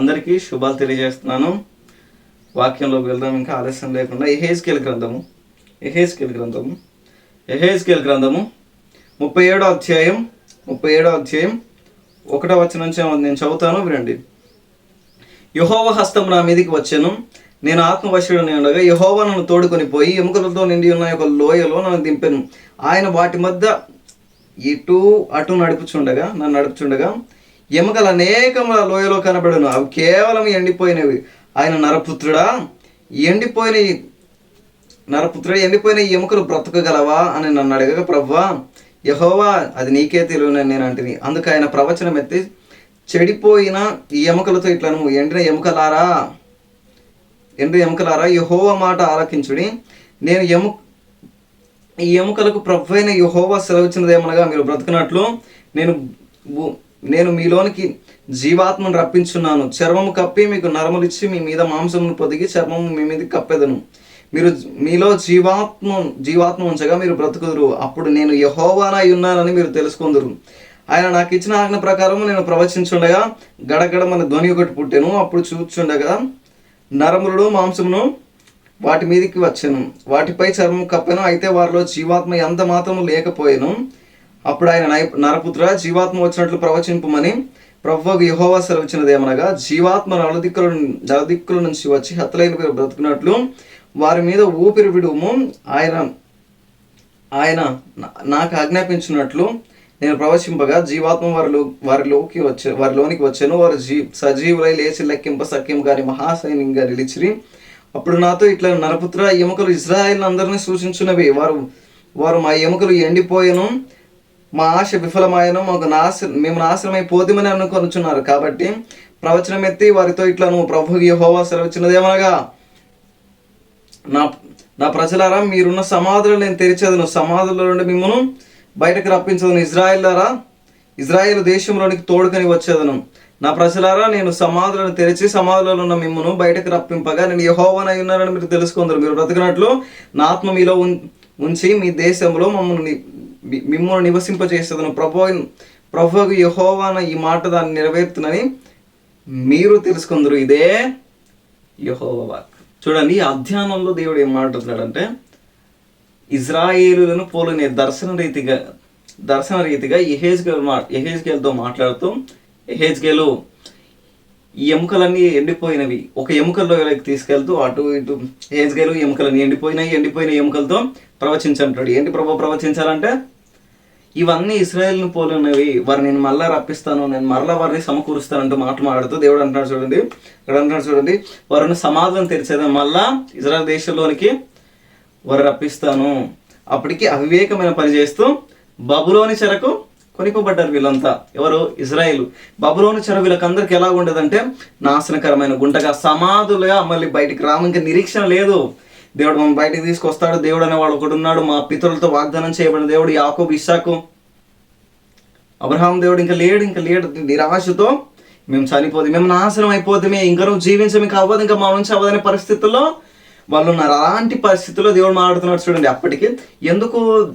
అందరికీ శుభాలు తెలియజేస్తున్నాను. వాక్యంలోకి వెళ్దాం ఇంకా ఆలస్యం లేకుండా ఎహేజ్కేల్ గ్రంథము ఎహేజ్కేల్ గ్రంథము ఎహేజ్కేల్ గ్రంథము ముప్పై ఏడో అధ్యాయం ముప్పై ఏడో అధ్యాయం ఒకటో వచ్చిన నుంచి నేను చదువుతాను వినండి. యహోవ హస్తం నా మీదికి వచ్చాను నేను ఆత్మవశుడని ఉండగా యహోవ నన్ను తోడుకొని పోయి ఎముకలతో నిండి ఉన్న ఒక లోయలో నన్ను దింపాను. ఆయన వాటి మధ్య ఇటు అటు నడుపుచుండగా నన్ను నడుపుచుండగా ఎముకలు అనేకముల లోయలో కనబడను. అవి కేవలం ఎండిపోయినవి. ఆయన నరపుత్రుడా ఎండిపోయిన నరపుత్రుడు ఎండిపోయిన ఎముకలు బ్రతకగలవా అని నన్ను అడగక ప్రవ్వా యహోవా అది నీకే తెలియనని నేను అంటిని. అందుకు ఆయన ప్రవచనం ఎత్తి చెడిపోయిన ఈ ఎముకలతో ఇట్లను ఎండిన ఎముకలారా? ఎండిన ఎముకలారా? యహోవ మాట ఆలకించుడి. నేను ఎము ఈ ఎముకలకు ప్రభు అయిన యహోవా సెలవిచ్చినదేమనగా మీరు బ్రతుకున్నట్లు నేను భూ- నేను మీలోనికి జీవాత్మను రప్పించున్నాను. చర్మము కప్పి మీకు నరములిచ్చి మీ మీద మాంసమును పొదిగి చర్మము మీ మీద కప్పెదను. మీరు మీలో జీవాత్మ జీవాత్మ ఉంచగా మీరు బ్రతుకుదురు. అప్పుడు నేను యహోవానై ఉన్నానని మీరు తెలుసుకుందరు. ఆయన నాకు ఇచ్చిన ఆజ్ఞ ప్రకారం నేను ప్రవచించుండగా గడగడ మన ధ్వని ఒకటి పుట్టాను. అప్పుడు చూచుండగా నరములు మాంసమును వాటి మీదకి వచ్చాను. వాటిపై చర్మం కప్పెను. అయితే వారిలో జీవాత్మ ఎంత మాత్రము లేకపోయాను. అప్పుడు ఆయన నరపుత్ర జీవాత్మ వచ్చినట్లు ప్రవచింపమని ప్రభువు యహోవా సెలవిచ్చినదేమనగా జీవాత్మ నలదిక్కుల నలదిక్కుల నుంచి వచ్చి హతలైన పేరు బ్రతుకున్నట్లు వారి మీద ఊపిరి విడుము ఆయన ఆయన నాకు ఆజ్ఞాపించినట్లు నేను ప్రవచింపగా జీవాత్మ వారిలో వారిలోకి వచ్చే వారిలోనికి వచ్చాను. వారు జీ సజీవులై లేచి లెక్కింప సఖ్యం గారి మహాసైన్యంగా నిలిచిరి. అప్పుడు నాతో ఇట్లా నరపుత్ర ఎముకలు ఇజ్రాయిల్ అందరినీ సూచించున్నవి వారు వారు మా ఎముకలు ఎండిపోయాను. మా ఆశ విఫలమాయను మాకు నాశ మేము నాశనమై పోతిమని అనుకొనుచున్నారు. కాబట్టి ప్రవచనం ఎత్తి వారితో ఇట్లా నువ్వు ప్రభు యహోవా సెలవిచ్చినదేమనగా నా నా ప్రజలారా మీరున్న సమాధులను నేను తెరిచేదను. సమాధుల నుండి మిమ్మను బయటకు రప్పించదను. ఇజ్రాయిల్లారా ఇజ్రాయెల్ దేశంలోనికి తోడుకొని వచ్చేదను. నా ప్రజలారా నేను సమాధులను తెరిచి సమాధులలో ఉన్న మిమ్మను బయటకు రప్పింపగా నేను యహోవనై ఉన్నానని మీరు తెలుసుకుందరు. మీరు బ్రతికినట్లు నా ఆత్మ మీలో ఉం- ఉంచి మీ దేశంలో మమ్మల్ని మిమ్మల్ని నివసింపజేసేదను. ప్రభు ప్రభువు యహోవాన ఈ మాట దాన్ని నెరవేరుతుందని మీరు తెలుసుకుందరు. ఇదే యహోవ వాక్. చూడండి ఈ అధ్యానంలో దేవుడు ఏం మాట్లాడుతున్నాడంటే ఇజ్రాయేలులను పోలినే దర్శన రీతిగా దర్శన రీతిగా ఎహేజ్కేల్ మా ఎహేజ్కేల్తో మాట్లాడుతూ ఎహేజ్కేలు ఈ ఎముకలన్నీ ఎండిపోయినవి. ఒక ఎముకల్లోకి తీసుకెళ్తూ అటు ఇటు ఎహేజ్కేలు ఎముకలన్నీ ఎండిపోయినాయి ఎండిపోయిన ఎముకలతో ప్రవచించంటాడు ఏంటి ప్రభు ప్రవచించాలంటే ఇవన్నీ ఇస్రాయేల్ని పోలినవి. వారిని నేను మళ్ళా రప్పిస్తాను నేను మరలా వారిని సమకూరుస్తానంటూ మాట మాడుతూ దేవుడు అంటున్నాడు చూడండి. ఇక్కడ అంటున్నాడు చూడండి. వారిని సమాధానం తెరిచేది మళ్ళా ఇజ్రాయల్ దేశంలోనికి వారు రప్పిస్తాను. అప్పటికి అవివేకమైన పని చేస్తూ బబులోని చెరకు కొనిపబడ్డారు వీళ్ళంతా. ఎవరు? ఇజ్రాయిల్. బబులోని చెర వీళ్ళకందరికి ఎలా ఉండదంటే నాశనకరమైన గుంటగా సమాధులుగా మళ్ళీ బయటికి రాము ఇంకా నిరీక్షణ లేదు. దేవుడు మనం బయటికి తీసుకొస్తాడు. దేవుడు అనేవాడు ఒకడు ఉన్నాడు. మా పితరులతో వాగ్దానం చేయబడిన దేవుడు యాకోబు ఇస్సాకు. అబ్రహాం దేవుడు ఇంకా లేడు ఇంకా లేడు. నిరాశతో మేము చనిపోదు మేము నాశనం అయిపోతామే ఇంకా నువ్వు జీవించం ఇంకా అవ్వదు ఇంకా మా నుంచి అవ్వదనే పరిస్థితుల్లో వాళ్ళు ఉన్నారు. అలాంటి పరిస్థితుల్లో దేవుడు మాట్లాడుతున్నాడు చూడండి. అప్పటికి ఎందుకు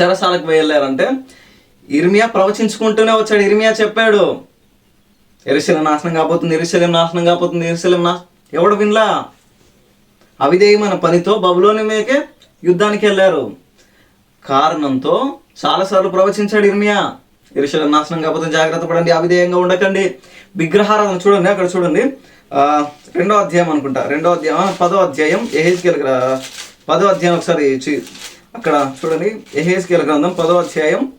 చెరసాలకు వెళ్ళారంటే ఇర్మియా ప్రవచించుకుంటూనే వచ్చాడు. ఇర్మియా చెప్పాడు ఎరుశలం నాశనం కాబోతుంది ఎరుశలం నాశనం కాబోతుంది ఎరుశలం నా ఎవడు వినలా? అవిధేయమైన పనితో బబులోని మీదకే యుద్ధానికి వెళ్ళారు. కారణంతో చాలాసార్లు ప్రవచించాడు ఇర్మియా ఇరుషుల నాశనం కాకపోతే జాగ్రత్త పడండి అవిధేయంగా ఉండకండి. విగ్రహారాధన చూడండి అక్కడ చూడండి. రెండో అధ్యాయం అనుకుంటా. రెండో అధ్యాయం పదో అధ్యాయం ఎహేజ్కేల్ పదో అధ్యాయం ఒకసారి అక్కడ చూడండి. ఎహేజ్కేల్ గ్రంథం పదో అధ్యాయం.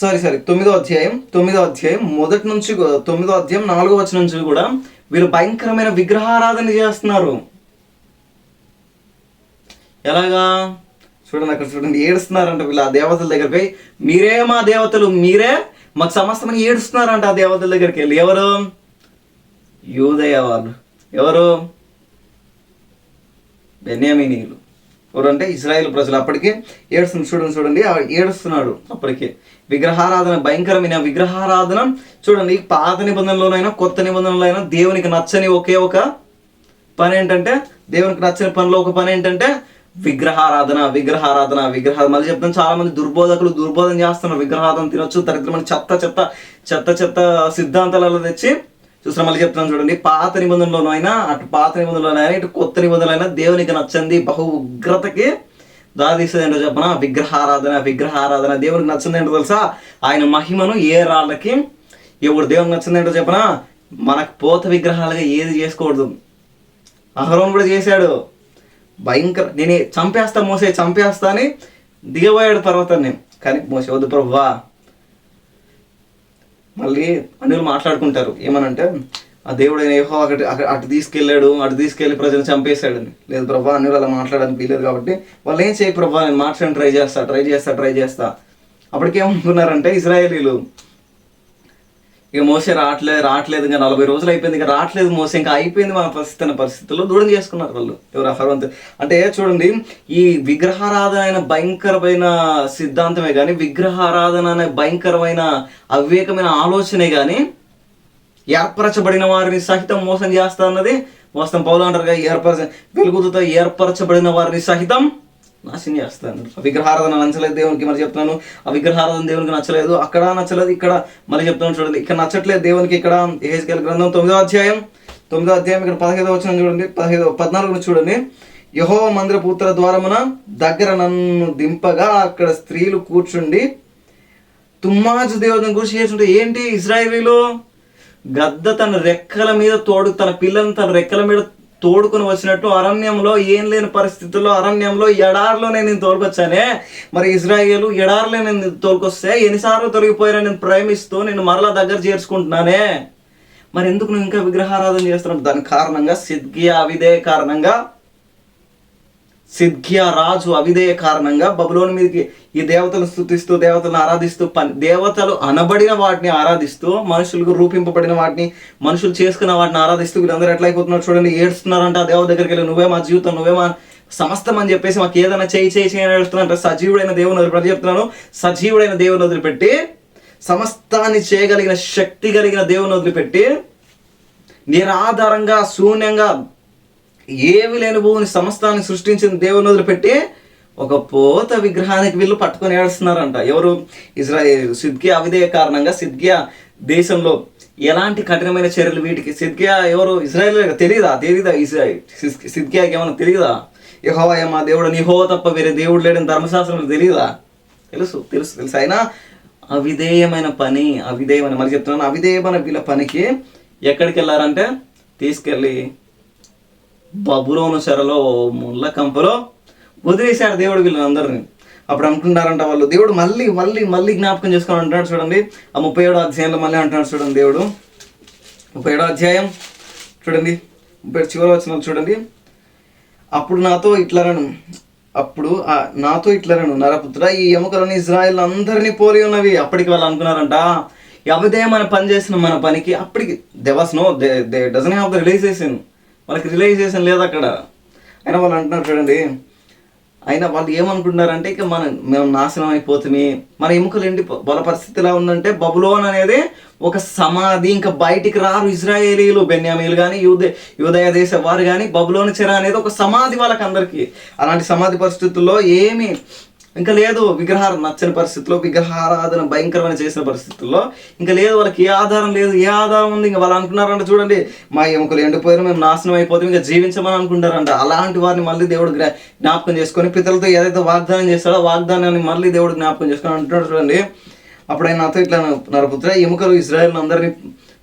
సారీ సారీ తొమ్మిదో అధ్యాయం తొమ్మిదో అధ్యాయం మొదటి నుంచి తొమ్మిదో అధ్యాయం నాలుగో వచ్చిన నుంచి కూడా వీళ్ళు భయంకరమైన విగ్రహారాధన చేస్తున్నారు. ఎలాగా? చూడండి అక్కడ చూడండి ఏడుస్తున్నారంట వీళ్ళు ఆ దేవతల దగ్గరికి పోయి మీరే మా దేవతలు మీరే మాకు సమస్తమని ఏడుస్తున్నారంట ఆ దేవతల దగ్గరికి వెళ్ళి. ఎవరు? యూదయ వాళ్ళు. ఎవరు? బెన్యామినీయులు. ఎవరంటే ఇజ్రాయెల్ ప్రజలు. అప్పటికే ఏడుస్తుంది చూడండి చూడండి. ఏడుస్తున్నాడు అప్పటికి. విగ్రహారాధన భయంకరమైన విగ్రహారాధన. చూడండి పాత నిబంధనలోనైనా కొత్త నిబంధనలో అయినా దేవునికి నచ్చని ఒకే ఒక పని ఏంటంటే దేవునికి నచ్చని పనిలో ఒక పని ఏంటంటే విగ్రహారాధన విగ్రహారాధన. విగ్రహ మళ్ళీ చెప్తాను చాలా మంది దుర్బోధకులు దుర్బోధన చేస్తున్నారు. విగ్రహారాధన తినొచ్చు దరిద్రమైన చెత్త చెత్త చెత్త చెత్త సిద్ధాంతాలలో తెచ్చి చూసిన మళ్ళీ చెప్తున్నాను చూడండి పాత నిబంధనలోనైనా అయినా అటు పాత నిబంధనలోనైనా ఇటు కొత్త నిబంధనలైనా దేవునికి నచ్చింది బహు ఉగ్రతకి దారితీస్తుంది ఏంటో చెప్పన? విగ్రహారాధన విగ్రహారాధన. దేవునికి నచ్చింది ఏంటో తెలుసా? ఆయన మహిమను ఏ రాళ్ళకి ఎవడు దేవునికి నచ్చింది ఏంటో చెప్పన? మనకు పోత విగ్రహాలుగా ఏది చేసుకోకూడదు. అహరోన్ కూడా చేశాడు. భయంకర నేను చంపేస్తా మోసే చంపేస్తా అని దిగబోయాడు పర్వతాన్ని. కానీ మోసే వద్దు ప్రభువా. మళ్ళీ అన్నిలు మాట్లాడుకుంటారు. ఏమనంటే ఆ దేవుడు ఏహో అటు అటు తీసుకెళ్ళాడు అటు తీసుకెళ్ళి ప్రజలు చంపేశాడని. లేదు ప్రభా అన్యులు అలా మాట్లాడడానికి వీలేదు కాబట్టి వాళ్ళు ఏం చేయ ప్రభా నేను మాట్లాడని ట్రై చేస్తా ట్రై చేస్తా ట్రై చేస్తా. అప్పటికేమనుకున్నారంటే ఇజ్రాయేలీలు ఇక మోసే రావట్లేదు రావట్లేదు ఇంకా నలభై రోజులు అయిపోయింది. ఇంకా రావట్లేదు మోసే ఇంకా అయిపోయింది మన పరిస్థితి అనే పరిస్థితుల్లో దూరం చేసుకున్నారు వాళ్ళు. ఎవరు అఫర్వంత్ అంటే చూడండి ఈ విగ్రహారాధన అయిన భయంకరమైన సిద్ధాంతమే కానీ విగ్రహారాధన అనే భయంకరమైన అవివేకమైన ఆలోచనే కానీ ఏర్పరచబడిన వారిని సహితం మోసం చేస్తా అన్నది మోసం పౌలు అంటారు కదా ఏర్పరచ వెలుగుతో ఏర్పరచబడిన వారిని సహితం నాశనం చేస్తాను. విగ్రహారాధన నచ్చలేదు దేవునికి మరి చెప్తున్నాను. ఆ విగ్రహారాధన దేవునికి నచ్చలేదు అక్కడ నచ్చలేదు ఇక్కడ మళ్ళీ చెప్తున్నాను చూడండి. ఇక్కడ నచ్చట్లేదు దేవునికి ఇక్కడ ఏహెచ్కెల్ గ్రంథం తొమ్మిదో అధ్యాయం. తొమ్మిదో అధ్యాయం ఇక్కడ పదహైదో వచ్చిన చూడండి. పదహైదు పద్నాలుగు చూడండి. యహో మందిర పుత్ర ద్వారమున దగ్గర నన్ను దింపగా అక్కడ స్త్రీలు కూర్చుండి తుమ్మాజు దేవుని గురించి చేస్తుంటే ఏంటి ఇజ్రాయేలీలో గద్ద తన రెక్కల మీద తోడు తన పిల్లని తన రెక్కల మీద తోడుకొని వచ్చినట్టు అరణ్యంలో ఏం లేని పరిస్థితుల్లో అరణ్యంలో ఎడారిలో నేను తోలుకొచ్చానే. మరి ఇజ్రాయేలు ఎడారిలో నేను తోలుకొస్తే ఎన్నిసార్లు తొలగిపోయినా నేను ప్రేమిస్తూ నేను మరలా దగ్గర చేర్చుకుంటున్నానే. మరి ఎందుకు నువ్వు ఇంకా విగ్రహారాధన చేస్తున్నావు? దాని కారణంగా సిద్గియా అవిదే కారణంగా సిద్కియా రాజు అవిధేయ కారణంగా బబులోని మీదకి ఈ దేవతలను స్థుతిస్తూ దేవతలను ఆరాధిస్తూ పని దేవతలు అనబడిన వాటిని ఆరాధిస్తూ మనుషులకు రూపింపబడిన వాటిని మనుషులు చేసుకున్న వాటిని ఆరాధిస్తూ వీళ్ళందరూ ఎట్లా అయిపోతున్నారు చూడండి ఏడుస్తున్నారంట ఆ దేవ దగ్గరికి వెళ్ళి నువ్వే మా జీవితం నువ్వే మా సమస్తం అని చెప్పేసి మాకు ఏదైనా చేయి చేయి చేయని ఏడుస్తున్నారంట. సజీవుడైన దేవుని వదిలిపెట్టి చెప్తున్నాను సజీవుడైన దేవుని వదిలిపెట్టి సమస్తాన్ని చేయగలిగిన శక్తి కలిగిన దేవుని వదిలిపెట్టి నిరాధారంగా శూన్యంగా ఏమి లేని భూమిని సమస్తాన్ని సృష్టించిన దేవుని వదిలిపెట్టి ఒక పోత విగ్రహానికి వీళ్ళు పట్టుకొని ఏడుస్తున్నారంట. ఎవరు? ఇజ్రా సిద్గియా అవిధేయ కారణంగా సిద్గియా దేశంలో ఎలాంటి కఠినమైన చర్యలు వీటికి? సిద్గియా ఎవరు? ఇజ్రాయేల్ తెలియదా తెలియదా ఇజ్రాయల్ సిద్కియాకి ఏమైనా తెలియదా యహోవయ మా దేవుడు నీహో తప్ప వేరే దేవుడు లేడని ధర్మశాస్త్రం తెలియదా తెలుసు తెలుసు తెలుసు. అయినా అవిధేయమైన పని అవిధేయమైన మరి చెప్తున్నాను అవిధేయమైన వీళ్ళ పనికి ఎక్కడికి వెళ్ళారంటే తీసుకెళ్ళి బబులోను చెరలో ముళ్ళ కంపలో వదిలేశారు దేవుడు వీళ్ళందరినీ. అప్పుడు అనుకుంటారంట వాళ్ళు దేవుడు మళ్ళీ మళ్ళీ మళ్ళీ జ్ఞాపకం చేసుకొని అంటున్నాడు చూడండి. ఆ ముప్పై ఏడో అధ్యాయంలో మళ్ళీ అంటున్నాడు చూడండి దేవుడు. ముప్పై ఏడో అధ్యాయం చూడండి. ముప్పై చివరి వచ్చిన చూడండి. అప్పుడు నాతో ఇట్లరను అప్పుడు నాతో ఇట్లరను నరపుత్ర ఈ ఎముకలను ఇజ్రాయెల్ అందరినీ పోలి ఉన్నవి. అప్పటికి వాళ్ళు అనుకున్నారంట ఎవదే మన పని చేసిన మన పనికి అప్పటికి దెవస్ know they they doesn't have the realisation వాళ్ళకి రిలైజేషన్ లేదు అక్కడ. అయినా వాళ్ళు అంటున్నారు చూడండి అయినా వాళ్ళు ఏమనుకుంటున్నారంటే ఇక మన మేము నాశనం అయిపోతుంది మన ఎముకలు ఎండి బల పరిస్థితి ఎలా ఉందంటే బబులోన్ అనేది ఒక సమాధి ఇంకా బయటికి రారు ఇజ్రాయేలీలు బెన్యామీలు కానీ యూద యూదయ దేశ వారు కానీ బబులోని చెర అనేది ఒక సమాధి వాళ్ళకి అందరికీ అలాంటి సమాధి పరిస్థితుల్లో ఏమి ఇంకా లేదు విగ్రహారం నచ్చని పరిస్థితుల్లో విగ్రహారాధన భయంకరమైన చేసిన పరిస్థితుల్లో ఇంకా లేదు వాళ్ళకి ఏ ఆధారం లేదు ఏ ఆధారం ఉంది? ఇంకా వాళ్ళు అనుకున్నారంట చూడండి మా ఎముకలు ఎండిపోయిన మేము నాశనం అయిపోతాం ఇంకా జీవించమని అనుకుంటారంట. అలాంటి వారిని మళ్ళీ దేవుడు జ్ఞా- జ్ఞాపకం చేసుకొని పితలతో ఏదైతే వాగ్దానం చేస్తాడో వాగ్దానాన్ని మళ్ళీ దేవుడు జ్ఞాపకం చేసుకొని అంటున్నాడు చూడండి. అప్పుడు ఆయన నాతో ఇట్లా నరపుత్ర ఎముకలు ఇజ్రాయల్ అందరినీ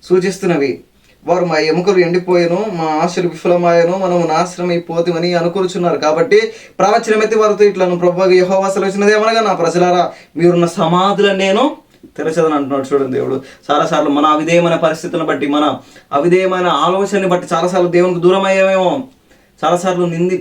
సూచిస్తున్నవి. వారు మా ఎముకలు ఎండిపోయాను మా ఆశలు విఫలమాయను మనము నాశనమైపోతామని అయిపోతామని అనుకూర్చున్నారు. కాబట్టి ప్రవచనమైతే వారితో ఇట్లా ప్రభు యహోవాసలు వచ్చినది ఏమనగా నా ప్రజలారా మీరున్న సమాధులను నేను తెరచదని అంటున్నాడు చూడండి దేవుడు. చాలాసార్లు మన అవిధేయమైన పరిస్థితులను బట్టి మన అవిధేయమైన ఆలోచనని బట్టి చాలాసార్లు దేవునికి దూరం అయ్యామేమో చాలాసార్లు నింది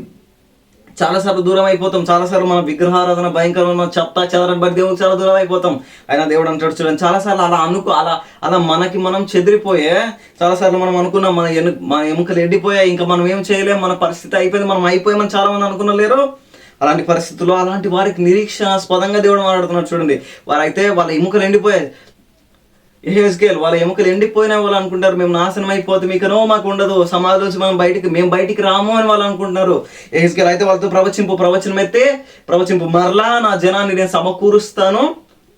చాలాసార్లు దూరం అయిపోతాం చాలాసార్లు మన విగ్రహారాధన భయంకరమైన చెత్త చెదరని బట్టి దేవునికి చాలా దూరం అయిపోతాం. అయినా దేవుడు అంటాడు చూడండి చాలాసార్లు అలా అనుకో అలా అలా మనకి మనం చెదిరిపోయే చాలాసార్లు మనం అనుకున్నాం మన ఎను మన ఎముకలు ఎండిపోయాయి ఇంకా మనం ఏం చేయలేం మన పరిస్థితి అయిపోయింది మనం అయిపోయామని చాలా మంది అనుకున్న లేరు. అలాంటి పరిస్థితుల్లో అలాంటి వారికి నిరీక్షాస్పదంగా దేవుడు మాట్లాడుతున్నాడు చూడండి. వారైతే వాళ్ళ ఎముకలు ఎండిపోయాయి. ఎహెస్కేల్ వాళ్ళ ఎముకలు ఎండిపోయిన వాళ్ళు అనుకుంటారు. మేము నాశనం అయిపోతే. ఇకనో మాకు ఉండదు. సమాధిలోంచి మనం బయటికి మేము బయటికి రాము అని వాళ్ళు అనుకుంటున్నారు. ఎహెస్కేల్ అయితే వాళ్ళతో ప్రవచింపు ప్రవచనం అయితే ప్రవచింపు. మరలా నా జనాన్ని నేను సమకూరుస్తాను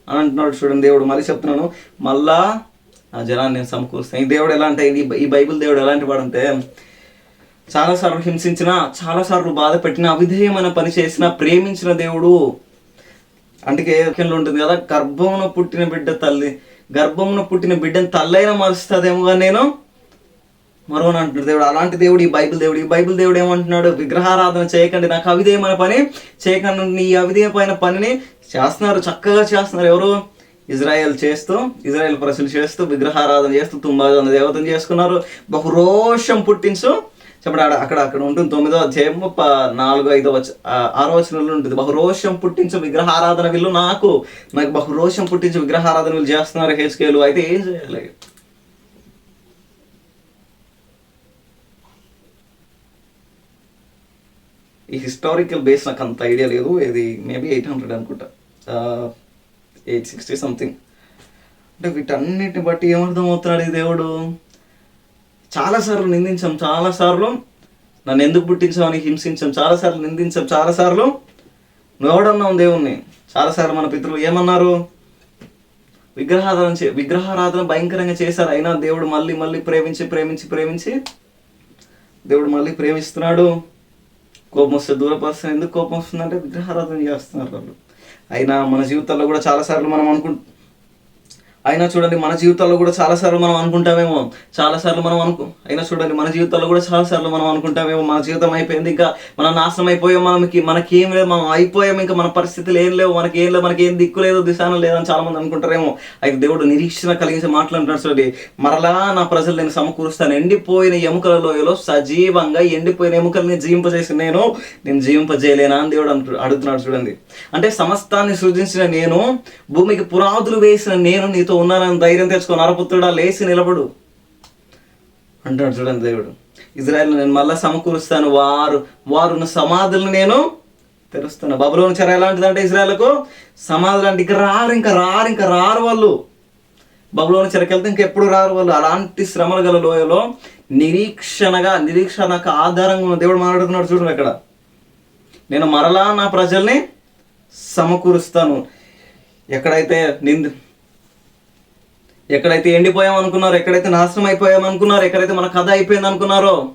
అని అంటున్నాడు చూడండి దేవుడు. మళ్ళీ చెప్తున్నాను. మళ్ళా నా జనాన్ని నేను సమకూరుస్తాను. ఈ దేవుడు ఎలా అంటే ఈ- ఈ బైబిల్ దేవుడు ఎలాంటి వాడంటే చాలాసార్లు హింసించిన చాలాసార్లు బాధ పెట్టిన అవిధేయమైన పని చేసిన ప్రేమించిన దేవుడు. అందుకే ఉంటుంది కదా గర్భంలో పుట్టిన బిడ్డ తల్లి. గర్భమున పుట్టిన బిడ్డను తల్లైన మరుస్తుందేమో నేను మరోని అంటున్నాడు. దేవుడు అలాంటి దేవుడు ఈ బైబిల్ దేవుడు ఈ బైబిల్ దేవుడు ఏమంటున్నాడు? విగ్రహారాధన చేయకండి. నాకు అవిధేయమైన పని చేయకండి. నీ అవిధేయమైన పనిని చేస్తున్నారు చక్కగా చేస్తున్నారు. ఎవరు? ఇజ్రాయెల్ చేస్తూ ఇజ్రాయెల్ ప్రజలు చేస్తూ విగ్రహారాధన చేస్తూ తుంబాగా దేవతను చేసుకున్నారు. బహురోషం పుట్టించు చెప్పండి అక్కడ అక్కడ అక్కడ ఉంటుంది తొమ్మిదో అధ్యాయము ప- నాలుగో ఐదో వచ్చ ఆరో వచనంలో ఉంటుంది బహురోషం పుట్టించు విగ్రహారాధన వీళ్ళు నాకు నాకు బహురోషం పుట్టించు విగ్రహారాధన వీళ్ళు చేస్తున్నారు హేస్కేలు. అయితే ఏం చేయాలి? ఈ హిస్టారికల్ బేస్ నాకు అంత ఐడియా లేదు ఇది మేబీ ఎయిట్ హండ్రెడ్ అనుకుంటా. Eight sixty something. అంటే వీటన్నిటిని బట్టి ఏమర్థం అవుతున్నాడు ఈ దేవుడు? చాలాసార్లు నిందించాం చాలాసార్లు నన్ను ఎందుకు పుట్టించామని హింసించాం చాలాసార్లు నిందించాం చాలాసార్లు నువ్వు దేవుణ్ణి? చాలాసార్లు మన పితృలు ఏమన్నారు? విగ్రహారాధన చే విగ్రహారాధన భయంకరంగా చేశారు. అయినా దేవుడు మళ్ళీ మళ్ళీ ప్రేమించి ప్రేమించి ప్రేమించి దేవుడు మళ్ళీ ప్రేమిస్తున్నాడు. కోపం వస్తే దూరపరుస్తున్నారు ఎందుకు కోపం వస్తుందంటే విగ్రహారాధన చేస్తున్నారు వాళ్ళు. అయినా మన జీవితాల్లో కూడా చాలాసార్లు మనం అనుకుంటు అయినా చూడండి మన జీవితాల్లో కూడా చాలాసార్లు మనం అనుకుంటామేమో చాలాసార్లు మనం అనుకు అయినా చూడండి మన జీవితాల్లో కూడా చాలాసార్లు మనం అనుకుంటామేమో మన జీవితం అయిపోయింది ఇంకా మనం నాశనం అయిపోయాం మనకి మనకేం లేదు మనం అయిపోయాం ఇంకా మన పరిస్థితులు ఏం లేవు మనకి ఏం లేవు మనకి ఏం దిక్కు లేదు దిశానం లేదని చాలా మంది అనుకుంటారేమో. అయితే దేవుడు నిరీక్షణ కలిగించి మాట్లాడుతున్నాడు చూడండి మరలా నా ప్రజలు నేను సమకూరుస్తాను ఎండిపోయిన ఎముకల లోయలో సజీవంగా ఎండిపోయిన ఎముకల్ని జీవింపజేసి నేను నేను జీవింపజేయలేనా అని దేవుడు అంటు అడుగుతున్నాడు చూడండి. అంటే సమస్తాన్ని సృజించిన నేను భూమికి పునాదులు వేసిన నేను నీతో ఉన్నానని ధైర్యం తెచ్చుకో నరపుత్రుడా లేచి నిలబడు. అంటాడు చూడండి దేవుడు. ఇజ్రాయల్ నేను మళ్ళీ సమకూరుస్తాను. వారు వారున్న సమాధులను నేను తెరుస్తాను బబులోని చెర ఎలాంటిదంటే ఇజ్రాయల్కు? సమాధులు అంటే ఇక రారు ఇంకా రారు ఇంకా రారు వాళ్ళు. బబులోని చెరకెళ్తే ఇంకెప్పుడు రారు వాళ్ళు. అలాంటి శ్రమలు గల లోయలో నిరీక్షణగా నిరీక్షణకు ఆధారంగా ఉన్న దేవుడు మాట్లాడుతున్నాడు చూడండి అక్కడ నేను మరలా నా ప్రజల్ని సమకూరుస్తాను. ఎక్కడైతే నింది ఎక్కడైతే ఎండిపోయాం అనుకున్నారో ఎక్కడైతే నాశనం అయిపోయాం అనుకున్నారో ఎక్కడైతే మన కథ అయిపోయింది అనుకున్నారో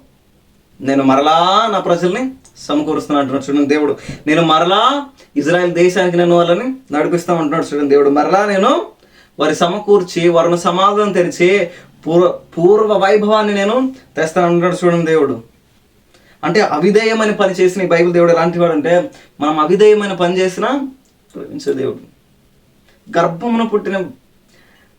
నేను మరలా నా ప్రజల్ని సమకూరుస్తాను అంటున్నాడు చూడండి దేవుడు. నేను మరలా ఇజ్రాయెల్ దేశానికి నేను వాళ్ళని నడిపిస్తా ఉంటున్నాడు చూడండి దేవుడు. మరలా నేను వారి సమకూర్చి వారిని సమాధానం తెరిచి పూర్వ పూర్వ వైభవాన్ని నేను తెస్తాను అంటున్నాడు చూడండి దేవుడు. అంటే అవిధేయమైన పని చేసిన ఈ బైబిల్ దేవుడు ఎలాంటి వాడు అంటే మనం అవిధేయమైన పని చేసినా ప్రేమించే దేవుడు. గర్భమున పుట్టిన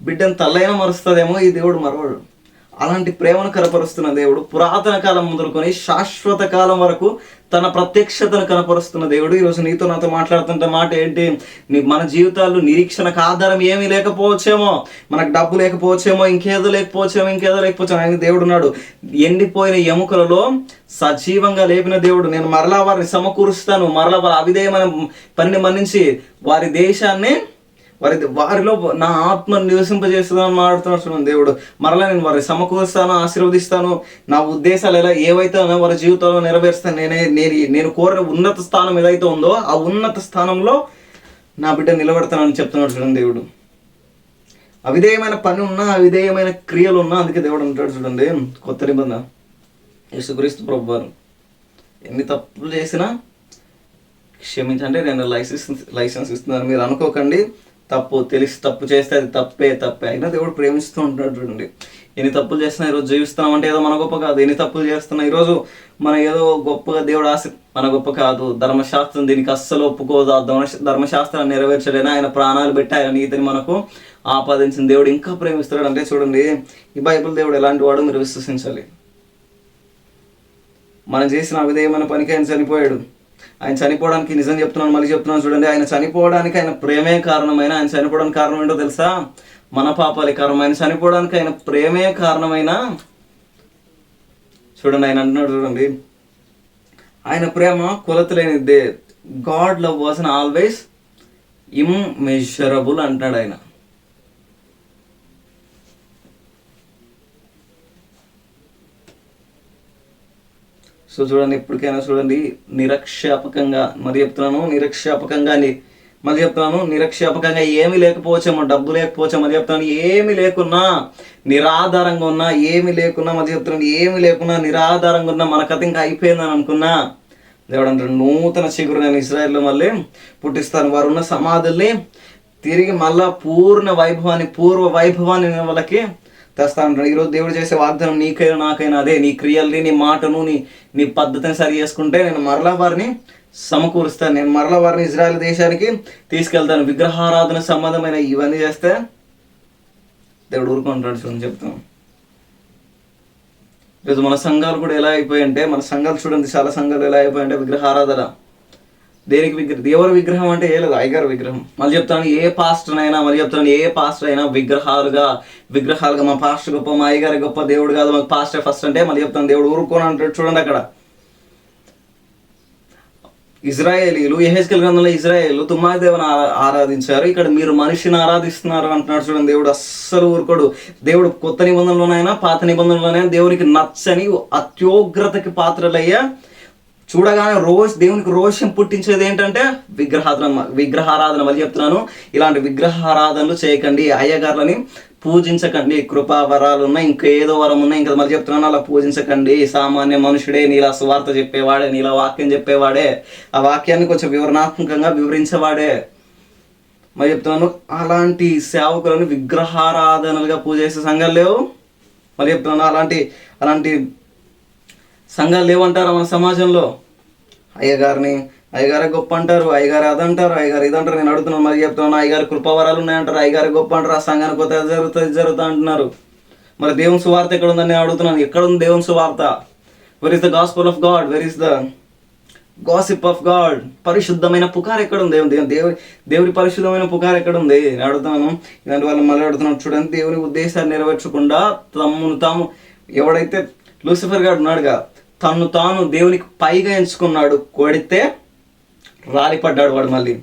బిడ్డను తల్లైన మరుస్తుందేమో ఈ దేవుడు మరవడు. అలాంటి ప్రేమను కనపరుస్తున్న దేవుడు పురాతన కాలం మొదలుకొని శాశ్వత కాలం వరకు తన ప్రత్యక్షతను కనపరుస్తున్న దేవుడు. ఈరోజు నీతో నాతో మాట్లాడుతుంటే మాట ఏంటి? నీ మన జీవితాల్లో నిరీక్షణకు ఆధారం ఏమీ లేకపోవచ్చేమో మనకు డబ్బు లేకపోవచ్చేమో ఇంకేదో లేకపోవచ్చేమో ఇంకేదో లేకపోవచ్చేమో ఆయన దేవుడు ఉన్నాడు. ఎండిపోయిన ఎముకలలో సజీవంగా లేపిన దేవుడు. నేను మరలా వారిని సమకూరుస్తాను మరలా వారి అవిధేయమైన పనిని మన్నించి వారి దేశాన్ని వారి వారిలో నా ఆత్మ నివసింపజేస్తుందని మాట్లాడుతున్నాడు చూడండి దేవుడు. మరలా నేను వారిని సమకూరుస్తాను ఆశీర్వదిస్తాను. నా ఉద్దేశాలు ఎలా ఏవైతే వారి జీవితంలో నెరవేరుస్తాను నేనే నేను నేను కోరిన ఉన్నత స్థానం ఏదైతే ఉందో ఆ ఉన్నత స్థానంలో నా బిడ్డ నిలబడతానని చెప్తున్నాడు చూడండి దేవుడు. అవిధేయమైన పని ఉన్నా అవిధేయమైన క్రియలు ఉన్నా అందుకే దేవుడు అంటాడు చూడండి. కొత్త నిబంధన. యేసుక్రీస్తు ప్రభు వారు ఎన్ని తప్పులు చేసినా క్షమించండి నేను లైసెన్స్ లైసెన్స్ ఇస్తున్నాను. మీరు అనుకోకండి. తప్పు తెలిసి తప్పు చేస్తే అది తప్పే తప్పే. అయినా దేవుడు ప్రేమిస్తూ ఉంటాడు చూడండి ఎన్ని తప్పులు చేస్తున్నా ఈరోజు జీవిస్తున్నాం అంటే ఏదో మన గొప్ప కాదు. ఎన్ని తప్పులు చేస్తున్నా ఈరోజు మన ఏదో గొప్పగా దేవుడు ఆశ మన గొప్ప కాదు. ధర్మశాస్త్రం దీనికి అస్సలు ఒప్పుకోదు. ఆ ధర్మశాస్త్రాన్ని నెరవేర్చడైనా ఆయన ప్రాణాలు పెట్టి ఆయన నీతిని మనకు ఆపాదించిన దేవుడు ఇంకా ప్రేమిస్తున్నాడు. అంటే చూడండి ఈ బైబిల్ దేవుడు ఎలాంటి వాడు మీరు విశ్వసించాలి. మనం చేసిన అవిధేయమైన పనికి ఆయన చనిపోయాడు. ఆయన చనిపోవడానికి నిజం చెప్తున్నాను మళ్ళీ చెప్తున్నాను చూడండి. ఆయన చనిపోవడానికి ఆయన ప్రేమే కారణమైన ఆయన చనిపోవడానికి కారణం ఏంటో తెలుసా? మన పాపాలే కారణం. ఆయన చనిపోవడానికి ఆయన ప్రేమే కారణమైన చూడండి ఆయన అంటున్నాడు చూడండి. ఆయన ప్రేమ కొలతలేనిదే. God love was always immeasurable అంటాడు ఆయన. సో చూడండి ఎప్పటికైనా చూడండి నిరక్షాపకంగా మరి చెప్తున్నాను నిరక్షాపకంగా ని- మళ్ళీ చెప్తున్నాను నిరక్షేపకంగా ఏమీ లేకపోవచ్చేమో డబ్బు లేకపోవచ్చా మరి చెప్తున్నాను ఏమి లేకున్నా నిరాధారంగా ఉన్నా ఏమి లేకున్నా మళ్ళీ చెప్తున్నాను ఏమి లేకున్నా నిరాధారంగా ఉన్నా మన కథ ఇంకా అయిపోయిందని అనుకున్నా. దేవుడు అంటాడు నూతన చిగురు నేను ఇస్రాయల్లో మళ్ళీ పుట్టిస్తాను. వారు ఉన్న సమాధుల్ని తిరిగి మళ్ళా పూర్ణ వైభవాన్ని పూర్వ వైభవాన్ని వాళ్ళకి తెస్తా ఉంటాడు ఈరోజు దేవుడు చేసే వాగ్దానం నీకైనా నాకైనా అదే. నీ క్రియల్ని నీ మాటను నీ నీ పద్ధతిని సరి చేసుకుంటే నేను మరలా వారిని సమకూరుస్తాను. నేను మరలా వారిని ఇజ్రాయెల్ దేశానికి తీసుకెళ్తాను. విగ్రహారాధన సంబంధమైన ఇవన్నీ చేస్తే దేవుడు ఊరుకుంటాడు చూడండి చెప్తాను ఈరోజు మన సంఘాలు కూడా ఎలా అయిపోయాయంటే మన సంఘాలు చూడండి చాలా సంఘాలు ఎలా అయిపోయాయంటే విగ్రహారాధన. దేనికి విగ్రహం దేవుని విగ్రహం అంటే ఏ లేదు అయ్యగారు విగ్రహం. మళ్ళీ చెప్తాను ఏ పాస్టర్ అయినా మళ్ళీ చెప్తాను ఏ పాస్టర్ అయినా విగ్రహాలుగా విగ్రహాలుగా మా పాస్టర్ గొప్ప మా అయ్యగారి గొప్ప దేవుడు కాదు మాకు పాస్టర్ ఫస్ట్ అంటే మళ్ళీ చెప్తాను దేవుడు ఊరుకోని అంటాడు చూడండి అక్కడ. ఇజ్రాయేలీలు ఎహెస్కెల్ గ్రంథంలో ఇజ్రాయేలు తుమ్మాయి ఆరాధించారు. ఇక్కడ మీరు మనిషిని ఆరాధిస్తున్నారు అంటున్నాడు చూడండి దేవుడు అస్సలు ఊరుకోడు. దేవుడు కొత్త నిబంధనలోనైనా పాత నిబంధనలోనైనా దేవునికి నచ్చని అత్యోగ్రతకి పాత్రలయ్యా చూడగానే రోష్ దేవునికి రోషం పుట్టించేది ఏంటంటే విగ్రహారాధన విగ్రహారాధన మళ్ళీ చెప్తున్నాను. ఇలాంటి విగ్రహారాధనలు చేయకండి అయ్యగారులని పూజించకండి కృపా వరాలు ఉన్నాయి ఇంకేదో వరం ఉన్నాయి ఇంకా మళ్ళీ చెప్తున్నాను అలా పూజించకండి. సామాన్య మనుషుడే నీలా సువార్త చెప్పేవాడే నీలా వాక్యం చెప్పేవాడే ఆ వాక్యాన్ని కొంచెం వివరణాత్మకంగా వివరించేవాడే. మరి చెప్తున్నాను అలాంటి సేవకులను విగ్రహారాధనలుగా పూజ చేసే సంఘాలు లేవు. మరి చెప్తున్నాను అలాంటి అలాంటి సంఘాలు లేవంటారా మన సమాజంలో? అయ్యగారిని అయ్యగారే గొప్ప అంటారు అయ్యగారు అదంటారు అయ్యగారు ఇదంటారు నేను అడుగుతున్నాను మరి చెప్తున్నాను అయ్యగారు కృపావరాలు ఉన్నాయంటారు అయ్యగారి గొప్ప అంటారు ఆ సంఘానికి కొత్త జరుగుతుంది ఇది అంటున్నారు. మరి దేవుని సువార్త ఎక్కడ ఉందని నేను అడుగుతున్నాను ఎక్కడ ఉంది దేవుని సువార్త? Where is the gospel of God where is the gossip of God పరిశుద్ధమైన పుకార్ ఎక్కడ ఉంది దేవుని దేవుని పరిశుద్ధమైన పుకార్ ఎక్కడ ఉంది నేను అడుగుతున్నాను. ఇలాంటి వాళ్ళు మళ్ళీ అడుగుతున్నాను. చూడండి దేవుని ఉద్దేశాన్ని నెరవేర్చకుండా తమ్మును తాము ఎవడైతే లూసిఫర్ గారు ఉన్నాడుగా తను తాను దేవునికి పైగా ఎంచుకున్నాడు కొడితే రాలిపడ్డాడు వాడు మళ్ళీ.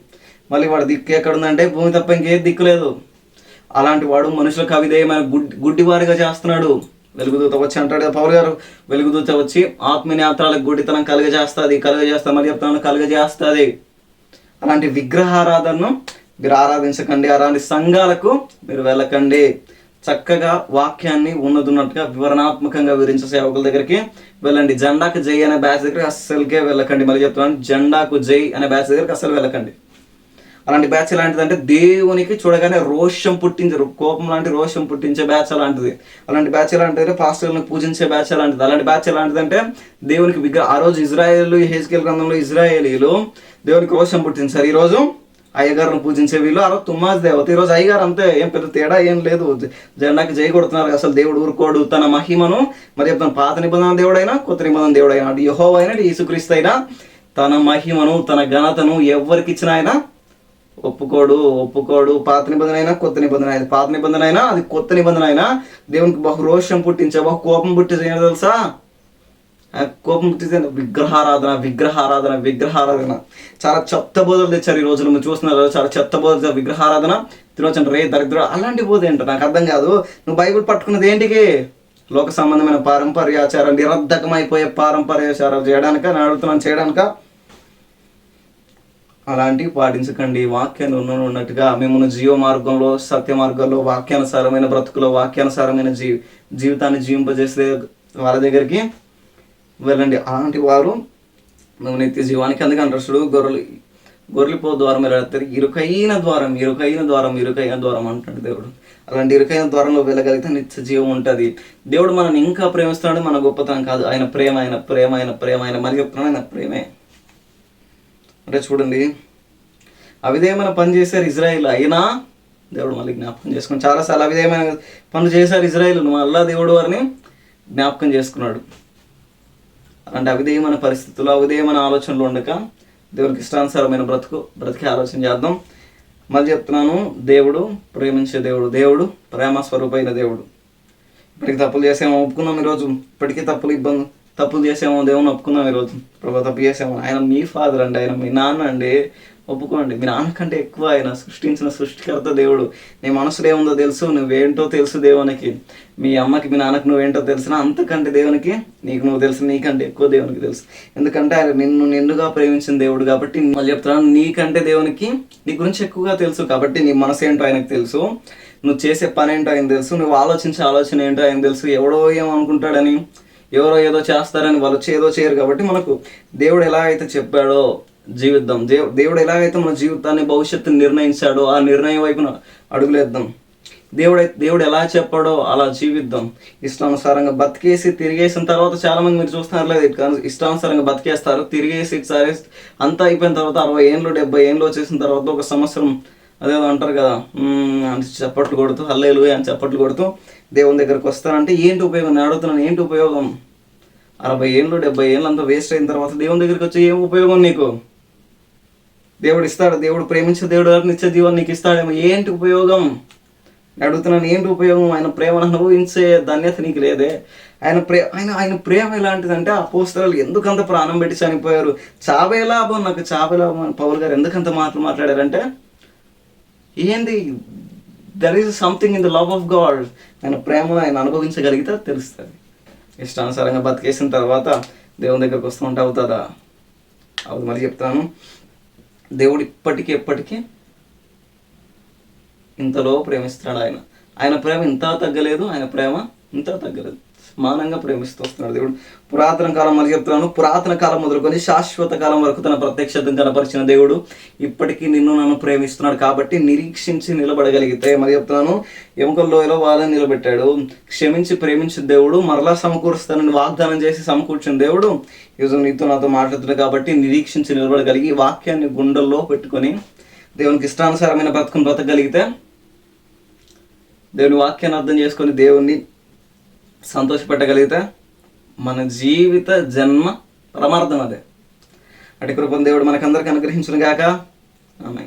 మళ్ళీ వాడు దిక్కు ఎక్కడ ఉందంటే భూమి తప్ప ఇంకే దిక్కు లేదు. అలాంటి వాడు మనుషులకు అవిధేయమైన గుడ్డి గుడ్డివారిగా చేస్తున్నాడు. వెలుగుదూత వచ్చి అంటాడు కదా పౌరు గారు వెలుగుదూత వచ్చి ఆత్మనేత్రాలకు గుడ్డితనం కలుగజేస్తుంది కలుగజేస్తా మరి చెప్తాను కలుగజేస్తుంది. అలాంటి విగ్రహారాధనను మీరు ఆరాధించకండి. అలాంటి సంఘాలకు మీరు వెళ్ళకండి. చక్కగా వాక్యాన్ని ఉన్నదున్నట్టుగా వివరణాత్మకంగా వివరించే సేవకుల దగ్గరికి వెళ్ళండి. జెండాకు జై అనే బ్యాచ్ దగ్గరికి అస్సలకే వెళ్ళకండి. మళ్ళీ చెప్తున్నాను జెండాకు జై అనే బ్యాచ్ దగ్గరికి అస్సలు వెళ్ళకండి. అలాంటి బ్యాచ్ ఎలాంటిదంటే దేవునికి చూడగానే రోషం పుట్టించే కోపం లాంటి రోషం పుట్టించే బ్యాచ్ అలాంటిది. అలాంటి బ్యాచ్ ఎలాంటిదంటే పాస్టర్లను పూజించే బ్యాచ్ అలాంటిది. అలాంటి బ్యాచ్ ఎలాంటిదంటే దేవునికి విగ్రహ ఆ రోజు ఇజ్రాయేల్ హెచ్కేల్ గ్రంథంలో ఇజ్రాయేలీలు దేవునికి రోషం పుట్టించారు. ఈరోజు అయ్యగారిని పూజించే వీళ్ళు ఆ రోజు తుమ్మాజ్ దేవత. ఈ రోజు అయ్యగారు అంతే ఏం పెద్ద తేడా ఏం లేదు. జెండాకి జై కొడుతున్నారు. అసలు దేవుడు ఊరుకోడు. తన మహిమను మరి చెప్తాను పాత నిబంధన దేవుడైనా కొత్త నిబంధన దేవుడైనా అటు యహో అయినా యేసుక్రీస్తు అయినా తన మహిమను తన ఘనతను ఎవరికి ఇచ్చిన ఆయన ఒప్పుకోడు ఒప్పుకోడు. పాత నిబంధన అయినా కొత్త నిబంధన అయినా. పాత నిబంధన అయినా అది కొత్త నిబంధన అయినా దేవునికి బహు రోషం పుట్టించే బహు కోపం పుట్టించే తెలుసా? కోపం విగ్రహారాధన విగ్రహారాధన విగ్రహారాధన. చాలా చెత్త బోధలు తెచ్చారు ఈ రోజులు మీరు చూస్తున్నారు చాలా చెత్త బోధలు విగ్రహారాధన తినొచ్చండి రే దరిద్ర అలాంటి బోధ ఏంటో నాకు అర్థం కాదు. నువ్వు బైబిల్ పట్టుకున్నది ఏంటికి? లోక సంబంధమైన పారంపర్యాచారం నిరర్ధకమైపోయే పారంపర్యాచారాలు చేయడానిక? నేను అడుగుతున్నాను చేయడానిక? అలాంటివి పాటించకండి. వాక్యాన్ని ఉన్న ఉన్నట్టుగా మిమ్మల్ని జీవ మార్గంలో సత్య మార్గంలో వాక్యానుసారమైన బ్రతుకులో వాక్యానుసారమైన జీ జీవితాన్ని జీవింపజేసే వాళ్ళ దగ్గరికి వెళ్ళండి. అలాంటి వారు నువ్వు నిత్య జీవానికి అందుకే రసుడు గొర్రెలు గొర్రెలిపో ద్వారం వెళ్ళారు వెళ్తారు? ఇరుకైన ద్వారం ఇరుకైన ద్వారం ఇరుకైన ద్వారం అంటాడు దేవుడు. అలాంటి ఇరుకైన ద్వారంలో వెళ్ళగలిగితే నిత్య జీవం ఉంటుంది. దేవుడు మనల్ని ఇంకా ప్రేమిస్తున్నాడు మన గొప్పతనం కాదు. ఆయన ప్రేమ ఆయన ప్రేమ ఆయన ప్రేమ ఆయన మరి చెప్తున్నాడు ఆయన ప్రేమే. అంటే చూడండి అవిధేయమైన పని చేశారు ఇజ్రాయిల్. అయినా దేవుడు మళ్ళీ జ్ఞాపకం చేసుకుని చాలాసార్లు అవిధేయమైన పనులు చేశారు ఇజ్రాయిల్. మళ్ళా దేవుడు వారిని జ్ఞాపకం చేసుకున్నాడు. అంటే అవిధేయమైన పరిస్థితుల్లో అవిధేయమైన ఆలోచనలు ఉండక దేవునికి ఇష్టానుసారమైన బ్రతుకు బ్రతికే ఆలోచన చేద్దాం. మళ్ళీ చెప్తున్నాను దేవుడు ప్రేమించే దేవుడు దేవుడు ప్రేమ స్వరూపైన దేవుడు. ఇప్పటికి తప్పులు చేసామో ఒప్పుకున్నాం ఈరోజు. ఇప్పటికీ తప్పులు ఇబ్బంది తప్పులు చేసామో దేవుని ఒప్పుకున్నాం ఈరోజు. ప్రభు తప్పు చేసామో ఆయన మీ ఫాదర్ అండి ఆయన మీ నాన్న అండి. ఒప్పుకోండి. మీ నాన్నకంటే ఎక్కువ ఆయన సృష్టించిన సృష్టికర్త దేవుడు. నీ మనసులో ఏముందో తెలుసు నువ్వేంటో తెలుసు దేవునికి. మీ అమ్మకి మీ నాన్నకి నువ్వేంటో తెలిసినా అంతకంటే దేవునికి నీకు నువ్వు తెలుసు నీకంటే ఎక్కువ దేవునికి తెలుసు. ఎందుకంటే ఆయన నిన్ను నిండుగా ప్రేమించిన దేవుడు కాబట్టి మళ్ళీ చెప్తున్నాను నీకంటే దేవునికి నీ గురించి ఎక్కువగా తెలుసు కాబట్టి నీ మనసు ఏంటో ఆయనకు తెలుసు. నువ్వు చేసే పని ఏంటో ఆయన తెలుసు నువ్వు ఆలోచించే ఆలోచన ఏంటో ఆయన తెలుసు. ఎవడో ఏమనుకుంటాడని ఎవరో ఏదో చేస్తారని వాళ్ళు వచ్చి ఏదో చేయరు కాబట్టి మనకు దేవుడు ఎలా అయితే చెప్పాడో జీవిద్దాం. దేవు దేవుడు ఎలాగైతే మన జీవితాన్ని భవిష్యత్తుని నిర్ణయించాడో ఆ నిర్ణయం వైపున అడుగులేద్దాం. దేవుడు దేవుడు ఎలా చెప్పాడో అలా జీవిద్దాం. ఇష్టానుసారంగా బతికేసి తిరిగేసిన తర్వాత చాలా మంది మీరు చూస్తున్నారు లేదు కానీ ఇష్టానుసారంగా బతికేస్తారు తిరిగేసి సరే అంతా అయిపోయిన తర్వాత అరవై ఏళ్ళు డెబ్బై ఏళ్ళు వచ్చేసిన తర్వాత ఒక సంవత్సరం అదేదో అంటారు కదా అని చప్పట్లు కొడుతూ హల్లేలు అని చప్పట్లు కొడుతూ దేవుని దగ్గరకు వస్తారంటే ఏంటి ఉపయోగం? నేను అడుగుతున్నాను ఏంటి ఉపయోగం? అరవై ఏళ్ళు డెబ్బై ఏళ్ళు అంతా వేస్ట్ అయిన తర్వాత దేవుని దగ్గరికి వచ్చి ఏం ఉపయోగం నీకు? దేవుడు ఇస్తాడు దేవుడు ప్రేమించే దేవుడు నిత్య ఇచ్చే జీవనం నీకు ఇస్తాడేమో? ఏంటి ఉపయోగం? నేను అడుగుతున్నాను ఏంటి ఉపయోగం? ఆయన ప్రేమను అనుభవించే ధన్యత నీకు లేదే. ఆయన ప్రే ఆయన ఆయన ప్రేమ ఎలాంటిదంటే ఆ పోస్టర్లు ఎందుకంత ప్రాణం పెట్టి చనిపోయారు? చావే లాభం నాకు చావే లాభం అని పౌల్ గారు ఎందుకంత మాటలు మాట్లాడారంటే ఏంది? There is something in the love of God ఆయన ప్రేమను ఆయన అనుభవించగలిగితే తెలుస్తుంది. ఇష్టానుసారంగా బతికేసిన తర్వాత దేవుని దగ్గరకు వస్తూ ఉంటే అవుతుందా? అవును మరి చెప్తాను దేవుడు ఇప్పటికీ ఎప్పటికీ ఇంతలో ప్రేమిస్తున్నాడు ఆయన. ఆయన ప్రేమ ఇంత తగ్గలేదు ఆయన ప్రేమ ఇంత తగ్గలేదు. సమానంగా ప్రేమిస్తూ వస్తున్నాడు దేవుడు. పురాతన కాలం మరి చెప్తున్నాను. పురాతన కాలం మొదలుకొని శాశ్వత కాలం వరకు తన ప్రత్యక్షతను కనపరిచిన దేవుడు ఇప్పటికీ నిన్ను నన్ను ప్రేమిస్తున్నాడు కాబట్టి నిరీక్షించి నిలబడగలిగితే మరి చెప్తున్నాను? ఎముకల లోయలో వాళ్ళని నిలబెట్టాడు. క్షమించి ప్రేమించిన దేవుడు మరలా సమకూరుస్తానని వాగ్దానం చేసి సమకూర్చిన దేవుడు ఈరోజు నీతో నాతో మాట్లాడుతున్నాడు కాబట్టి నిరీక్షించి నిలబడగలిగి వాక్యాన్ని గుండెల్లో పెట్టుకొని దేవునికి ఇష్టానుసారమైన బ్రతుకుని బ్రతకగలిగితే దేవుని వాక్యాన్ని అర్థం చేసుకొని దేవుణ్ణి సంతోషపెట్టగలిగితే మన జీవిత జన్మ పరమార్థం అదే. అటు కృపణ దేవుడు మనకందరికి అనుగ్రహించును గాక ఆమె